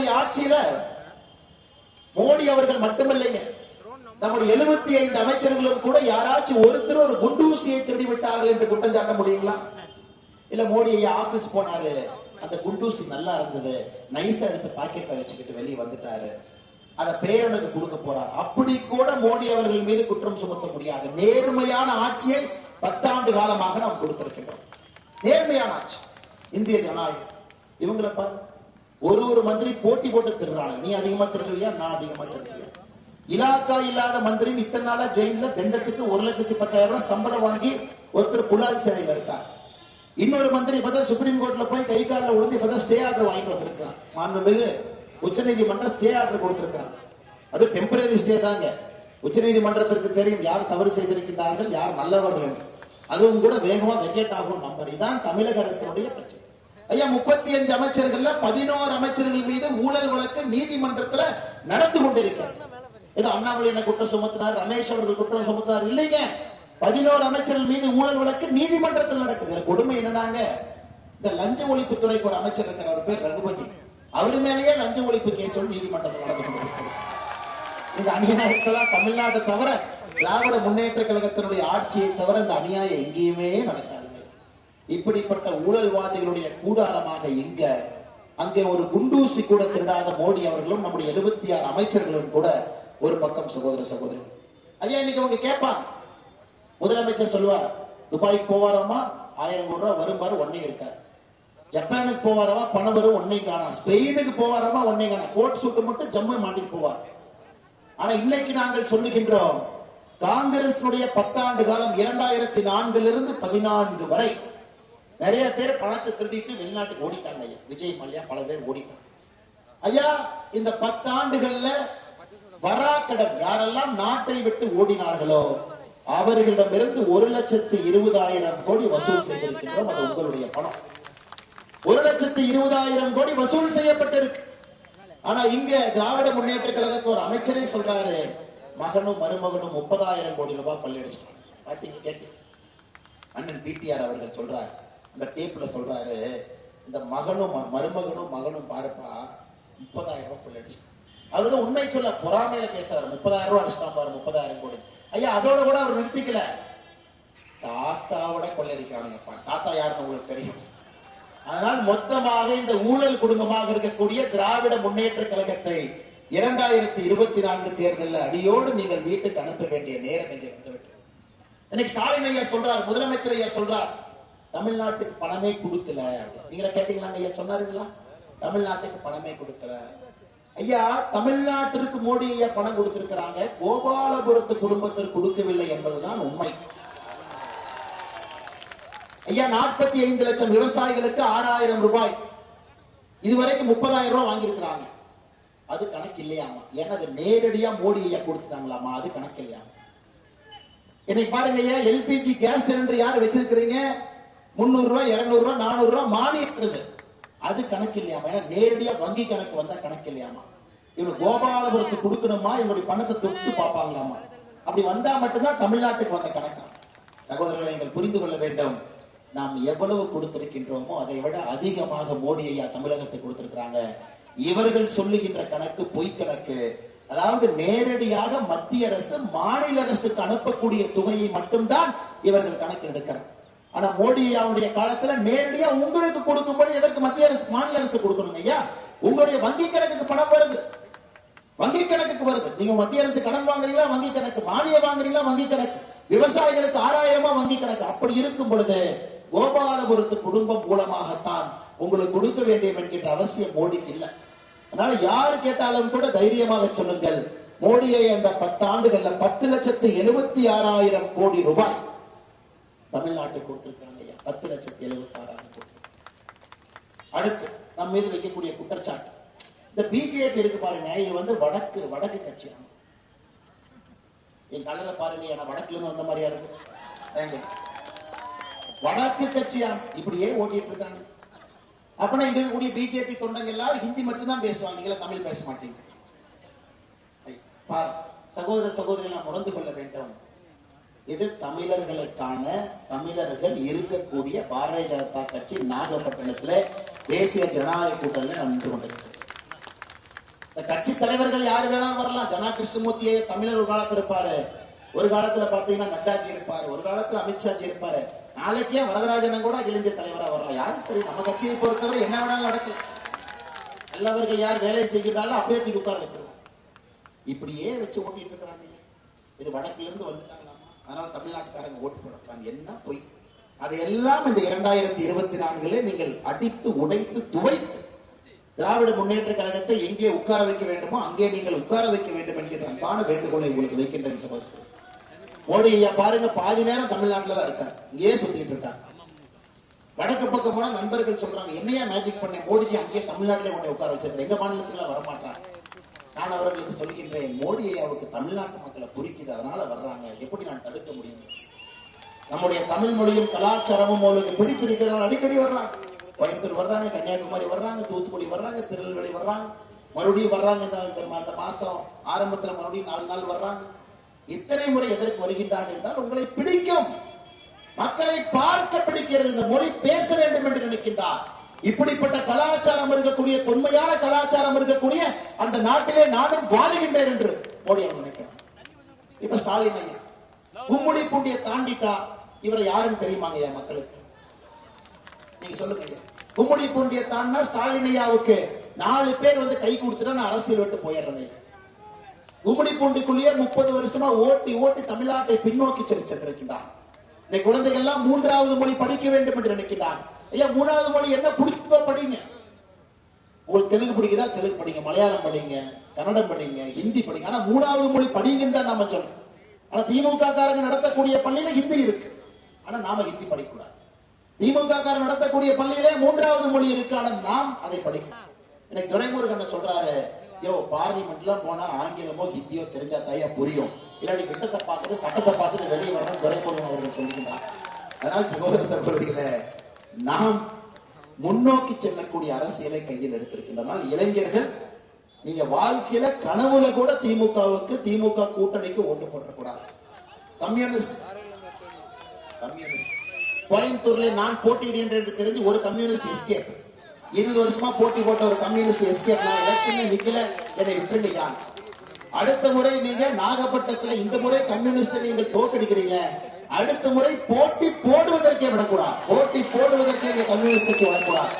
நம்முடைய ஆட்சியில மோடி அவர்கள் மட்டுமில்லைங்க. நம்முடைய எழுபத்தி ஐந்து அமைச்சர்களும் கூட யாராச்சும் ஒருத்தர் ஒரு குண்டூசியை திருடி விட்டார்கள் என்று குற்றம் சாட்ட முடியுங்களா? இல்ல மோடி ஐயா ஆபீஸ் போனாரு அந்த குண்டூசி நல்லா இருந்தது நைஸா எடுத்து பாக்கெட்ல வச்சுக்கிட்டு வெளியே வந்துட்டாரு. அதை பேரனுக்கு கொடுக்க போறார். அப்படி கூட மோடி அவர்கள் மீது குற்றம் சுமத்த முடியாது. நேர்மையான ஆட்சியை பத்தாண்டு காலமாக நாம் கொடுத்திருக்கின்றோம். நேர்மையான ஆட்சி. இந்திய ஜனநாயகம். இவங்களை பாருங்க ஒரு ஒரு மந்திரி போட்டி போட்டு திருறாங்க நீ அதிகமா திருடுவியா நான் அதிகமா திருடுவியா இலாக்கா இல்லாத மந்திரி இத்தனை நாளா ஜெயில தண்டத்துக்கு ஒரு லட்சத்தி பத்தாயிரம் ரூபாய் சம்பளம் வாங்கி ஒருத்தர் புலால் சிறையில் இருக்கார். இன்னொரு மந்திரி பார்த்தா சுப்ரீம் கோர்ட்ல போய் கை காலில் விழுந்து இப்பதான் ஸ்டே ஆர்டர் வாங்கிட்டு வந்திருக்கிறான் மாண்புமிகு உச்சநீதிமன்றம் ஸ்டே ஆர்டர் கொடுத்திருக்கிறான் அது டெம்பரரி ஸ்டே தாங்க. உச்சநீதிமன்றத்திற்கு தெரியும் யார் தவறு செய்திருக்கின்றார்கள் யார் நல்லவர்கள் அதுவும் கூட வேகமா வெக்கேட் ஆகும். நம்பர். இதான் தமிழக அரசினுடைய பிரச்சனை. ஐயா முப்பத்தி அஞ்சு அமைச்சர்கள்ல பதினோரு அமைச்சர்கள் மீது ஊழல் வழக்கு நீதிமன்றத்துல நடந்து கொண்டிருக்கிறது ஏதோ அண்ணாமலை என்ன குற்றம் சுமத்தினார் ரமேஷ் அவர்கள் குற்றம் சுமத்தினார் இல்லைங்க. பதினோரு அமைச்சர்கள் மீது ஊழல் வழக்கு நீதிமன்றத்தில் நடக்குது. கொடுமை என்னன்னாங்க? இந்த லஞ்ச ஒழிப்பு துறைக்கு ஒரு அமைச்சர் இருக்கிற பேர் ரகுபதி. அவர் மேலேயே லஞ்ச ஒழிப்பு கேஸ் நீதிமன்றத்தில் நடந்து கொண்டிருக்கிறது இந்த அநியாயத்தெல்லாம் தமிழ்நாட்டை தவிர திராவிட முன்னேற்ற கழகத்தினுடைய ஆட்சியை தவிர இந்த அநியாயம் எங்கேயுமே நடக்காது. இப்படிப்பட்ட ஊழல்வாதிகளுடைய கூடாரமாக எங்க அங்கே ஒரு குண்டூசி கூட திருடாத மோடி அவர்களும் நம்முடைய எழுபத்தி ஆறு அமைச்சர்களும் கூட ஒரு பக்கம் சகோதர சகோதரி ஐயா இன்னைக்கு அவங்க கேட்பாங்க. முதலமைச்சர் சொல்லுவார் துபாய்க்கு போவாரம்மா? ஆயிரம் கோடி ரூபாய் வரும்பாரு ஒன்னே இருக்கார் ஜப்பானுக்கு போவாரமா பணம் வரும் ஒன்னே காணா. ஸ்பெயினுக்கு போவாரமா ஒன்னே காணா. கோட் சுட்டு மட்டும் ஜம்மு மாட்டிட்டு போவார். ஆனா இன்னைக்கு நாங்கள் சொல்லுகின்றோம் காங்கிரஸ் பத்தாண்டு காலம் இரண்டாயிரத்தி நான்கிலிருந்து பதினான்கு வரை நிறைய பேர் பணத்தை திருடிட்டு வெளிநாட்டுக்கு ஓடிட்டாங்க ஐயா. விஜய் மல்லையா பல பேர் ஓடிட்டாங்க. ஐயா இந்த பத்தாண்டுகள்ல வராக்கடன் யாரெல்லாம் நாட்டை விட்டு ஓடினார்களோ அவர்களிடமிருந்து ஒரு லட்சத்து இருபதாயிரம் கோடி வசூல் செய்திருக்கின்றோம். அது உங்களுடைய பணம். ஒரு லட்சத்து இருபதாயிரம் கோடி வசூல் செய்யப்பட்டிருக்கு. ஆனா இங்க திராவிட முன்னேற்ற கழகத்துக்கு ஒரு அமைச்சரே சொல்றாரு மகனும் மருமகனும் முப்பதாயிரம் கோடி ரூபாய் கொள்ளையடிச்சிட்டாங்க பாத்தீங்க கேட்டு அண்ணன் பிடிஆர் அவர்கள் சொல்றாரு அந்த டேப்ல சொல்றாரு இந்த மகனும் ம- மருமகனும் மகனும் பாருப்பா முப்பதாயிரம் ரூபாய் கொள்ளையடிச்சிட்டாங்க அவர் உண்மை சொல்ல பொறாமையில பேசுறாரு முப்பதாயிரம் ரூபாய் அடிச்சிட்டான் பாரு முப்பதாயிரம் கோடி. ஐயா அதோட கூட அவர் நிறுத்திக்கல. தாத்தாவோட கொள்ளடிக்கிறானுங்கப்பா தாத்தா யாருன்னு உங்களுக்கு தெரியும். அதனால் மொத்தமாக இந்த ஊழல் குடும்பமாக இருக்கக்கூடிய திராவிட முன்னேற்ற கழகத்தை இரண்டாயிரத்தி இருபத்தி நான்கு தேர்தலில் அடியோடு நீங்கள் வீட்டுக்கு அனுப்ப வேண்டிய நேரம் இங்கே வந்துவிட்டு இன்னைக்கு ஸ்டாலின் ஐயா சொல்றார் முதலமைச்சர் ஐயா சொல்றார் தமிழ்நாட்டுக்கு பணமே கொடுக்கல நீங்களா கேட்டீங்களா ஐயா சொன்னாருங்களா? தமிழ்நாட்டுக்கு பணமே கொடுக்கல. ஐயா தமிழ்நாட்டிற்கு மோடி ஐயா பணம் கொடுத்திருக்கிறாங்க. கோபாலபுரத்து குடும்பத்திற்கு கொடுக்கவில்லை என்பதுதான் உண்மை. ஐயா நாற்பத்தி ஐந்து லட்சம் விவசாயிகளுக்கு ஆறாயிரம் ரூபாய். இதுவரைக்கும் முப்பதாயிரம் ரூபாய் வாங்கியிருக்கிறாங்க. அது கணக்கு இல்லையாமா? ஏன்னா அது நேரடியா மோடி ஐயா கொடுத்துட்டாங்களாமா? அது கணக்கு இல்லையாமா? என்னை பாருங்க ஐயா எல்பிஜி கேஸ் சிலிண்டர் யார் வச்சிருக்கிறீங்க? முந்நூறு இரநூறுவா இருநூறு ரூபாய் நானூறு அது கணக்கு இல்லையாமா ஏன்னா நேரடியா வங்கி கணக்கு வந்தா கணக்கு இல்லையாமா இவங்க கோபாலபுரத்துக்கு கொடுக்கணுமா? இவனுடைய பணத்தை தொட்டு பார்ப்பாங்களாமா? அப்படி வந்தா மட்டும்தான் தமிழ்நாட்டுக்கு வந்த கணக்கா? சகோதரர்களை நீங்கள் புரிந்து கொள்ள வேண்டும். நாம் எவ்வளவு கொடுத்திருக்கின்றோமோ அதை விட அதிகமாக மோடி ஐயா தமிழகத்தை கொடுத்திருக்கிறாங்க. இவர்கள் சொல்லுகின்ற கணக்கு பொய் கணக்கு. அதாவது நேரடியாக மத்திய அரசு மாநில அரசுக்கு அனுப்பக்கூடிய தொகையை மட்டும்தான் இவர்கள் கணக்கு எடுக்கிறார் ஆனா மோடி அவருடைய காலத்துல நேரடியா உங்களுக்கு கொடுக்கும்போது எதற்கு மத்திய அரசு மாநில அரசு கொடுக்கணுங்க ஐயா? உங்களுடைய வங்கி கணக்குக்கு பணம் வருது. வங்கி கணக்குக்கு வருது. நீங்க மத்திய அரசு கடன் வாங்குறீங்களா வங்கி கணக்கு? மானியம் வாங்குறீங்களா வங்கி கணக்கு? விவசாயிகளுக்கு ஆறாயிரமா வங்கி கணக்கு? அப்படி இருக்கும் பொழுது கோபாலபுரத்து குடும்பம் மூலமாகத்தான் உங்களுக்கு கொடுக்க வேண்டும் என்கின்ற அவசியம் மோடிக்கு இல்லை. அதனால யாரு கேட்டாலும் கூட தைரியமாக சொல்லுங்கள். மோடியை அந்த பத்து ஆண்டுகள்ல பத்து லட்சத்து எழுபத்தி ஆறாயிரம் கோடி ரூபாய் தமிழ்நாட்டுக்கு கொடுத்திருக்கிறாங்க ஐயா. பத்து லட்சத்தி எழுபத்தி ஆறாயிரம் கோடி. அடுத்து நம்ம மீது வைக்கக்கூடிய குற்றச்சாட்டு. இந்த பிஜேபி இருக்கு பாருங்க. இது வந்து வடக்கு வடக்கு கட்சியா என் கலரை பாருங்க நான் வடக்குல இருந்து வந்த மாதிரியா இருக்கு. வடக்கு கட்சியா இப்படியே ஓட்டிட்டு இருக்காங்க. அப்பனா இங்க இருக்கக்கூடிய பிஜேபி தொண்டங்க எல்லாரும் ஹிந்தி மட்டும்தான் பேசுவாங்க. நீங்களா தமிழ் பேச மாட்டீங்க. பாரு சகோதர சகோதரி நான் உணர்ந்து கொள்ள வேண்டும் இது தமிழர்களுக்கான தமிழர்கள் இருக்கக்கூடிய பாரதிய ஜனதா கட்சி நாகப்பட்டினத்துல தேசிய ஜனநாயக கூட்டணி நடந்து கொண்டிருக்கிறது. இந்த கட்சி தலைவர்கள் யாரு வேணாலும் வரலாம். ஜனா கிருஷ்ணமூர்த்தியை தமிழர் ஒரு காலத்துல இருப்பாரு. ஒரு காலத்துல பாத்தீங்கன்னா நட்டாஜி இருப்பாரு. ஒரு காலத்துல அமித்ஷாஜி இருப்பாரு. நாளைக்கே வரதராஜனும் கூட அகில இந்திய தலைவரா வரலாம். யாரும் தெரியும்? நம்ம கட்சியை பொறுத்தவரை என்ன வேணாலும் நடக்கும். நல்லவர்கள் யார் வேலை செய்கிறாலும் அப்படியே தூக்கி உட்கார வச்சிருவோம் இப்படியே வச்சு ஓட்டிட்டு இருக்கிறாங்க. இது வடக்குல இருந்து வந்துட்டாங்களாமா? அதனால தமிழ்நாட்டுக்காரங்க ஓட்டு போடலாம் என்ன பொய்? அதையெல்லாம் இந்த இரண்டாயிரத்தி இருபத்தி நான்குல நீங்கள் அடித்து உடைத்து துவைத்து திராவிட முன்னேற்ற கழகத்தை எங்கே உட்கார வைக்க வேண்டுமோ அங்கே நீங்கள் உட்கார வைக்க வேண்டும் என்கிற அன்பான வேண்டுகோளை உங்களுக்கு வைக்கின்றேன் சகோதரர். மோடி ஐயா பாருங்க பாதி நேரம் தமிழ்நாட்டில் தான் இருக்கார். இங்கேயே சுத்திட்டு இருக்கார். வடக்கு பக்கம் போனா நண்பர்கள் சொல்றாங்க என்னையா மேஜிக் பண்ண மோடிஜி அங்கேயே தமிழ்நாட்டிலே கொண்டு உட்கார வச்சிருக்கேன் எங்க மாநிலத்துல வரமாட்டான். நான் அவர்களுக்கு சொல்கின்றேன் மோடி ஐயாவுக்கு தமிழ்நாட்டு மக்களை குறிக்குது அதனால வர்றாங்க. எப்படி நான் தடுக்க முடியும்? நம்முடைய தமிழ் மொழியும் கலாச்சாரமும் அவளுக்கு பிடித்திருக்கிறதால் அடிக்கடி வர்றாங்க. கோயம்புத்தூர் வர்றாங்க கன்னியாகுமரி வர்றாங்க தூத்துக்குடி வர்றாங்க திருநெல்வேலி வர்றாங்க. மறுபடியும் வர்றாங்க இந்த- அந்த மாசம் ஆரம்பத்துல மறுபடியும் நாலு நாள் வர்றாங்க. இத்தனை முறை எதற்கு வருகின்றார்கள் என்றால் உங்களை பிடிக்கும். மக்களை பார்க்க பிடிக்கிறது இந்த மொழி பேச வேண்டும் என்று நினைக்கின்றார். இப்படிப்பட்ட கலாச்சாரம் இருக்கக்கூடிய தொன்மையான கலாச்சாரம் இருக்கக்கூடிய அந்த நாட்டிலே நானும் வாழுகின்றேன் என்று மோடி அவர் நினைக்கிறார். இப்ப ஸ்டாலின் ஐயா கும்முடி பூண்டிய தாண்டிட்டா இவரை யாரும் தெரியுமாங்க ஐயா மக்களுக்கு? நீங்க சொல்லுங்க ஐயா. கும்முடி பூண்டிய தாண்டினா ஸ்டாலின் ஐயாவுக்கு நாலு பேர் வந்து கை கொடுத்துட்டா நான் அரசியல் விட்டு போயிடுறேன் ஐயா. கும்முடி பூண்டிக்குள்ளேயே முப்பது வருஷமா ஓட்டி ஓட்டி தமிழ்நாட்டை பின்னோக்கி சென்று சென்றிருக்கின்றார் இன்னைக்கு குழந்தைகள் எல்லாம் மூன்றாவது மொழி படிக்க வேண்டும் என்று நினைக்கிறார் ஐயா மூணாவது மொழி என்ன பிடிச்சோ படிங்க. உங்களுக்கு தெலுங்கு பிடிக்குதா? தெலுங்கு படிங்க. மலையாளம் படிங்க. கன்னடம் படிங்க. ஹிந்தி படிங்க. ஆனா மூணாவது மொழி படிங்கன்னு தான் நாம சொல்லணும். ஆனா திமுக காரங்க நடத்தக்கூடிய பள்ளியில ஹிந்தி இருக்கு. ஆனா நாம ஹிந்தி படிக்கக்கூடாது. திமுக காரன் நடத்தக்கூடிய பள்ளியிலே மூன்றாவது மொழி இருக்கு. ஆனா நாம் அதை படிக்கணும். எனக்கு துரைமுருகன் சொல்றாரு யோ பார்லிமெண்ட்ல போனா ஆங்கிலமோ ஹிந்தியோ தெரிஞ்சா தாயா புரியும். இல்லாடி விட்டத்தை பார்த்துட்டு சட்டத்தை பார்த்துட்டு வெளியே வரணும் துரைமுருகன் அவர்கள் சொல்லுகிறார் அதனால் சகோதர சகோதரிகளை நாம் முன்னோக்கி செல்லக்கூடிய அரசியலை கையில் எடுத்திருக்கின்றனால் இளைஞர்கள் நீங்க வாழ்க்கையில கனவுல கூட திமுகவுக்கு திமுக கூட்டணிக்கு ஓட்டு போட்டக்கூடாது கம்யூனிஸ்ட். கம்யூனிஸ்ட். கோயம்புத்தூர்ல நான் போட்டியிடுகின்றேன் என்று தெரிஞ்சு ஒரு கம்யூனிஸ்ட் எஸ்கேப் இருபது வருஷமா போட்டி போட்ட ஒரு கம்யூனிஸ்ட் எஸ்கேப் நான் எலெக்ஷன்ல நிக்கல. என்னை விட்டுருங்க யான் அடுத்த முறை நீங்க நாகப்பட்டினத்துல இந்த முறை கம்யூனிஸ்ட் நீங்கள் தோக்கடிக்கிறீங்க அடுத்த முறை போட்டி போடுவதற்கே விடக்கூடாது. போட்டி போடுவதற்கே இங்க கம்யூனிஸ்ட் கட்சி வரக்கூடாது.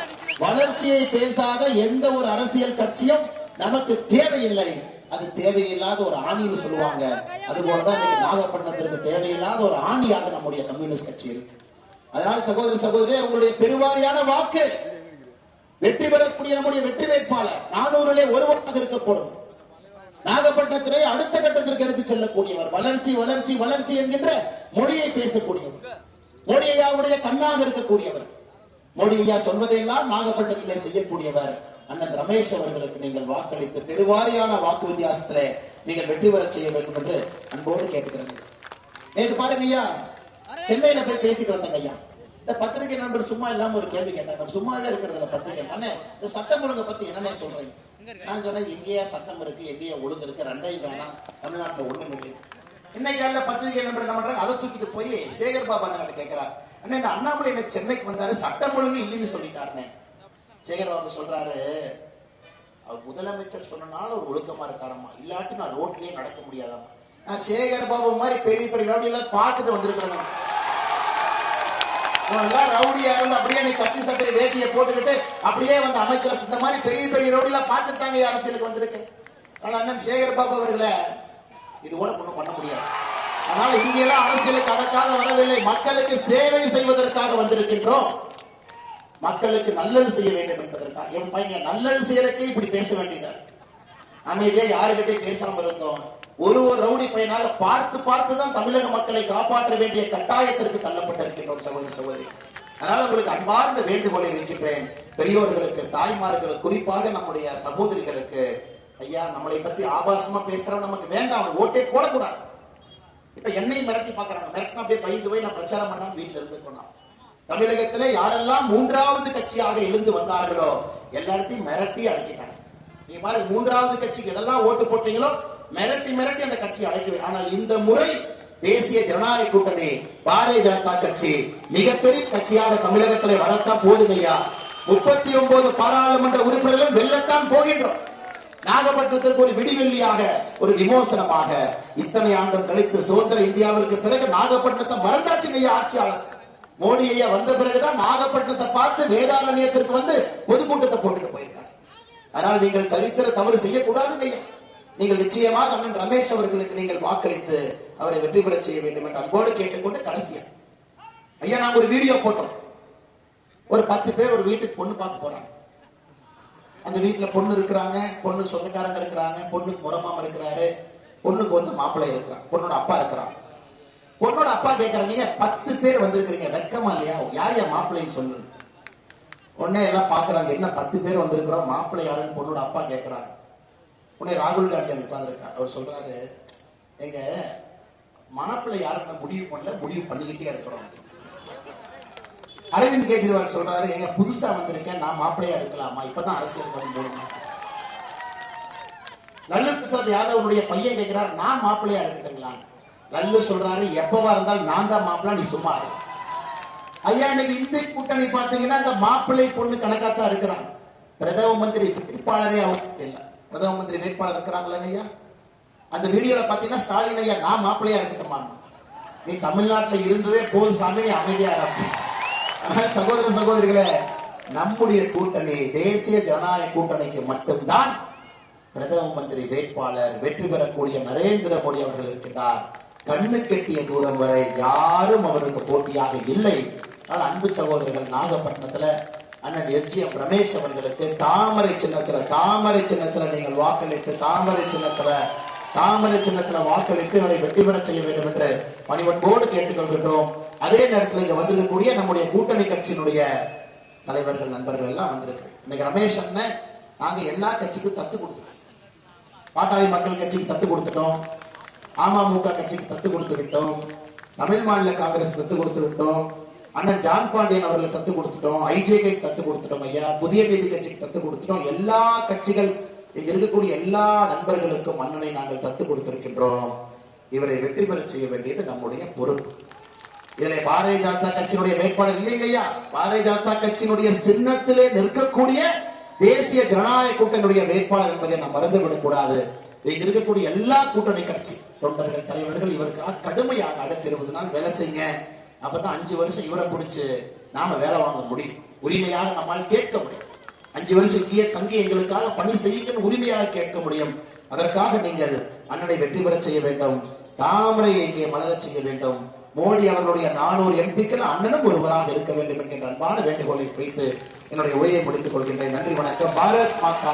வளர்ச்சியை பேசாத எந்த ஒரு அரசியல் கட்சியும் நமக்கு தேவையில்லை. அது தேவையில்லாத ஒரு ஆணின்னு சொல்லுவாங்க. அது போலதான் இன்னைக்கு நாகப்பட்டினத்திற்கு தேவையில்லாத ஒரு ஆணியாக நம்முடைய கம்யூனிஸ்ட் கட்சி இருக்கு. அதனால் சகோதரி சகோதரி உங்களுடைய பெருவாரியான வாக்கு வெற்றி பெறக்கூடிய நம்முடைய வெற்றி வேட்பாளர் நானூறுலே ஒருவராக இருக்கக்கூடும். நாகப்பட்டினத்திலே அடுத்த கட்டத்திற்கு எடுத்து செல்லக்கூடியவர். வளர்ச்சி வளர்ச்சி வளர்ச்சி என்கின்ற மொழியை பேசக்கூடியவர். மோடி கண்ணாக இருக்கக்கூடியவர். மொழியா சொல்வதையெல்லாம் நாகப்பட்டினத்திலே செய்யக்கூடியவர். அண்ணன் ரமேஷ் அவர்களுக்கு நீங்கள் வாக்களித்து பெருவாரியான வாக்கு வித்தியாசத்துல நீங்கள் வெற்றி பெற செய்ய வேண்டும் என்று அன்போடு கேட்டுக்கிறது நேற்று பாருங்க ஐயா சென்னையில போய் பேசிட்டு வந்தங்க ஐயா. இந்த பத்திரிகை நண்பர் சும்மா இல்லாம ஒரு கேள்வி கேட்டாங்க நம்ம சும்மாவே இருக்கிறதுல பத்திரிகை. அண்ணே இந்த சட்டம் ஒழுங்கை பத்தி என்னன்னே சொல்றீங்க. நான் சொன்னேன் எங்கேயா சட்டம் இருக்கு எங்கேயா ஒழுங்கு இருக்கு ரெண்டையும் வேணாம். தமிழ்நாட்டில் ஒண்ணும் இல்லை. இன்னைக்கு காலையில பத்திரிகை நண்பர் என்ன பண்றாங்க? அதை தூக்கிட்டு போய் சேகர் பாபா அண்ணன் கேட்கிறார். அண்ணா இந்த அண்ணாமலை என்ன சென்னைக்கு வந்தாரு? சட்டம் ஒழுங்கு இல்லைன்னு சொல்லிட்டாருனே சேகர் பாபு சொல்றாரு அவர் முதலமைச்சர் சொன்னனால ஒரு ஒழுக்கமா இருக்காரம்மா. இல்லாட்டி நான் ரோட்லயே நடக்க முடியாதாம் நான் சேகர் பாபு மாதிரி பெரிய பெரிய எல்லாம் பார்த்துட்டு வந்திருக்கிறேன் எல்லாம் ரவுடியா இருந்து அப்படியே நீ கட்சி சட்டையை வேட்டியை போட்டுக்கிட்டு அப்படியே வந்து அமைச்சர் இந்த மாதிரி பெரிய பெரிய ரவுடி எல்லாம் பார்த்துட்டாங்க அரசியலுக்கு வந்திருக்கு? ஆனா அண்ணன் சேகர் பாபு அவர்களே இது கூட ஒண்ணும் பண்ண முடியாது. அதனால இங்கெல்லாம் அரசியலுக்கு அதற்காக வரவில்லை. மக்களுக்கு சேவை செய்வதற்காக வந்திருக்கின்றோம். மக்களுக்கு நல்லது செய்ய வேண்டும் என்பதற்காக. என் பையன் நல்லது செய்யறதுக்கு இப்படி பேச வேண்டியதா இருக்கு. அமைதியா யாருக்கிட்டே பேசாம இருந்தோம். ஒரு ஒரு ரவுடி பையனாக பார்த்து பார்த்து தான் தமிழக மக்களை காப்பாற்ற வேண்டிய கட்டாயத்திற்கு தள்ளப்பட்டிருக்கின்றோம் சகோதரி சகோதரி. அதனால உங்களுக்கு அன்பார்ந்த வேண்டுகோளை வைக்கின்றேன் பெரியோர்களுக்கு தாய்மார்களுக்கு குறிப்பாக நம்முடைய சகோதரிகளுக்கு. ஐயா நம்மளை பத்தி ஆபாசமா பேசுறவன் நமக்கு வேண்டாம். அவனுக்கு ஓட்டே போடக்கூடாது. இப்ப என்னை மிரட்டி பாக்குறாங்க மிரட்டினா அப்படியே பயந்து போய் நான் பிரச்சாரம் பண்ணாம வீட்டுல இருந்துக்கணும் தமிழகத்துல யாரெல்லாம் மூன்றாவது கட்சியாக எழுந்து வந்தார்களோ எல்லாத்தையும் மிரட்டி அடக்கிட்டாங்க நீ பாருங்க மூன்றாவது கட்சிக்கு எதெல்லாம் ஓட்டு போட்டீங்களோ மிரட்டி மிரட்டி அந்த கட்சி அடைக்கவே ஆனால் இந்த முறை தேசிய ஜனநாயக கூட்டணி பாரதிய ஜனதா கட்சி மிகப்பெரிய கட்சியாக தமிழகத்திலே போதும் போதுமையா முப்பத்தி ஒன்பது பாராளுமன்ற உறுப்பினர்களும் வெல்லத்தான் போகின்றோம். நாகப்பட்டினத்திற்கு ஒரு விடிவெள்ளியாக ஒரு விமோசனமாக இத்தனை ஆண்டும் கழித்து சுதந்திர இந்தியாவிற்கு பிறகு நாகப்பட்டினத்தை மறந்தாச்சுங்க ஐயா ஆட்சியாளர். மோடி ஐயா வந்த பிறகுதான் நாகப்பட்டினத்தை பார்த்து வேதாரண்யத்திற்கு வந்து பொதுக்கூட்டத்தை போட்டுட்டு போயிருக்காரு. ஆனால் நீங்கள் சரித்திர தவறு செய்யக்கூடாதுங்க ஐயா. நீங்கள் நிச்சயமாக அண்ணன் ரமேஷ் அவர்களுக்கு நீங்கள் வாக்களித்து அவரை வெற்றி பெற செய்ய வேண்டும் என்று அன்போடு கேட்டுக்கொண்டு கடைசியா. ஐயா நாங்க ஒரு வீடியோ போட்டோம். ஒரு பத்து பேர் ஒரு வீட்டுக்கு பொண்ணு பார்க்க போறாங்க. அந்த வீட்டுல பொண்ணு இருக்கிறாங்க பொண்ணு சொந்தக்காரங்க இருக்கிறாங்க பொண்ணுக்கு முறமாம இருக்கிறாரு பொண்ணுக்கு வந்து மாப்பிள்ளை இருக்கிறான் பொண்ணோட அப்பா இருக்கிறான் பொண்ணோட அப்பா கேட்கறாங்க பத்து பேர் வந்திருக்கிறீங்க வெக்கமா இல்லையா? யார் யார் மாப்பிள்ளைன்னு சொல்லு உடனே எல்லாம் பாக்குறாங்க என்ன பத்து பேர் வந்திருக்கிறோம்? மாப்பிள்ளை யாருன்னு? பொண்ணோட அப்பா கேட்கறாங்க உடனே ராகுல் காந்தி அங்க உட்காந்துருக்கார் அவர் சொல்றாரு எங்க மாப்பிள்ளை யாருன்னு முடிவு பண்ணல முடிவு பண்ணிக்கிட்டே இருக்கிறோம் அரவிந்த் கெஜ்ரிவால் சொல்றாரு எங்க புதுசா வந்திருக்கேன் நான் மாப்பிள்ளையா இருக்கலாமா? இப்பதான் அரசியல் வந்து மூணு லல்லு பிரசாத் யாதவனுடைய பையன் கேட்கிறார் நான் மாப்பிள்ளையா இருக்கட்டுங்களா? லல்லு சொல்றாரு எப்பவா இருந்தாலும் நான் தான் மாப்பிள்ளை நீ சும்மா இரு. ஐயா இன்னைக்கு இந்திய கூட்டணி பாத்தீங்கன்னா இந்த மாப்பிள்ளை பொண்ணு கணக்காத்தான் இருக்கிறான். பிரதம மந்திரி வேட்பாளரே அவங்க இல்லை. பிரதம மந்திரி வேட்பாளர் இருக்கிறாங்களா ஐயா? அந்த வீடியோல பாத்தீங்கன்னா ஸ்டாலின் ஐயா நான் மாப்பிள்ளையா இருக்கட்டுமா? நீ தமிழ்நாட்டில் இருந்ததே போதும் சாமி நீ அமைதியா இரு சகோதர சகோதரிகளே நம்முடைய கூட்டணி தேசிய ஜனநாயக கூட்டணிக்கு மட்டும்தான் பிரதம மந்திரி வேட்பாளர் வெற்றி பெறக்கூடிய நரேந்திர மோடி அவர்கள் இருக்கின்றார். கண்ணு கெட்டிய தூரம் வரை யாரும் அவருக்கு போட்டியாக இல்லை. ஆனால் அன்பு சகோதரர்கள் நாகப்பட்டினத்துல அண்ணன் எஸ்ஜிஎம் ரமேஷ் அவர்களுக்கு தாமரை சின்னத்துல தாமரை சின்னத்துல நீங்கள் வாக்களித்து தாமரை சின்னத்துல தாமரை சின்னத்துல வாக்களித்து இவரை வெற்றி பெற செய்ய வேண்டும் என்று மணிவன்போடு கேட்டுக்கொள்கின்றோம். அதே நேரத்தில் இங்க வந்திருக்கக்கூடிய நம்முடைய கூட்டணி கட்சியினுடைய தலைவர்கள் நண்பர்கள் எல்லாம் வந்திருக்கு இன்னைக்கு ரமேஷ் அண்ணன் நாங்க எல்லா கட்சிக்கும் தத்து கொடுத்துட்டோம். பாட்டாளி மக்கள் கட்சிக்கு தத்து கொடுத்துட்டோம். அமமுக கட்சிக்கு தத்து கொடுத்து விட்டோம் தமிழ் மாநில காங்கிரஸ் தத்து கொடுத்து விட்டோம் அண்ணன் ஜான் பாண்டியன் அவர்களுக்கு தத்து கொடுத்துட்டோம் ஐஜேகை தத்து கொடுத்துட்டோம் ஐயா புதிய நீதி கட்சிக்கு தத்து கொடுத்துட்டோம். எல்லா கட்சிகள் இங்க இருக்கக்கூடிய எல்லா நண்பர்களுக்கும் அண்ணனை நாங்கள் தத்து கொடுத்திருக்கின்றோம். இவரை வெற்றி பெற செய்ய வேண்டியது நம்முடைய பொறுப்பு. இதுல பாரதிய ஜனதா கட்சியினுடைய வேட்பாளர் இல்லைங்க ஐயா. பாரதிய ஜனதா கட்சியினுடைய சின்னத்திலே நிற்கக்கூடிய தேசிய ஜனநாயக கூட்டணியுடைய வேட்பாளர் என்பதை நாம் மறந்துவிடக் கூடாது இங்க இருக்கக்கூடிய எல்லா கூட்டணி கட்சி தொண்டர்கள் தலைவர்கள் இவருக்காக கடுமையாக அடுத்த இருபது நாள் வேலை செய்யுங்க. அப்பதான் அஞ்சு வருஷம் இவரை பிடிச்சு நாம வேலை வாங்க முடியும். உரிமையாக நம்மால் கேட்க முடியும். அஞ்சு வருஷம் இங்கேயே தங்கி எங்களுக்காக பணி செய்யுங்கன்னு உரிமையாக கேட்க முடியும். அதற்காக நீங்கள் அண்ணனை வெற்றி பெற செய்ய வேண்டும். தாமரையை இங்கே மலரச் செய்ய வேண்டும். மோடி அவர்களுடைய நானூறு எம்பிக்கள் அண்ணனும் ஒருவராக இருக்க வேண்டும் என்கின்ற அன்பான வேண்டுகோளை வைத்து என்னுடைய உரையை முடித்துக் கொள்கின்றேன். நன்றி வணக்கம். பாரத் மாதா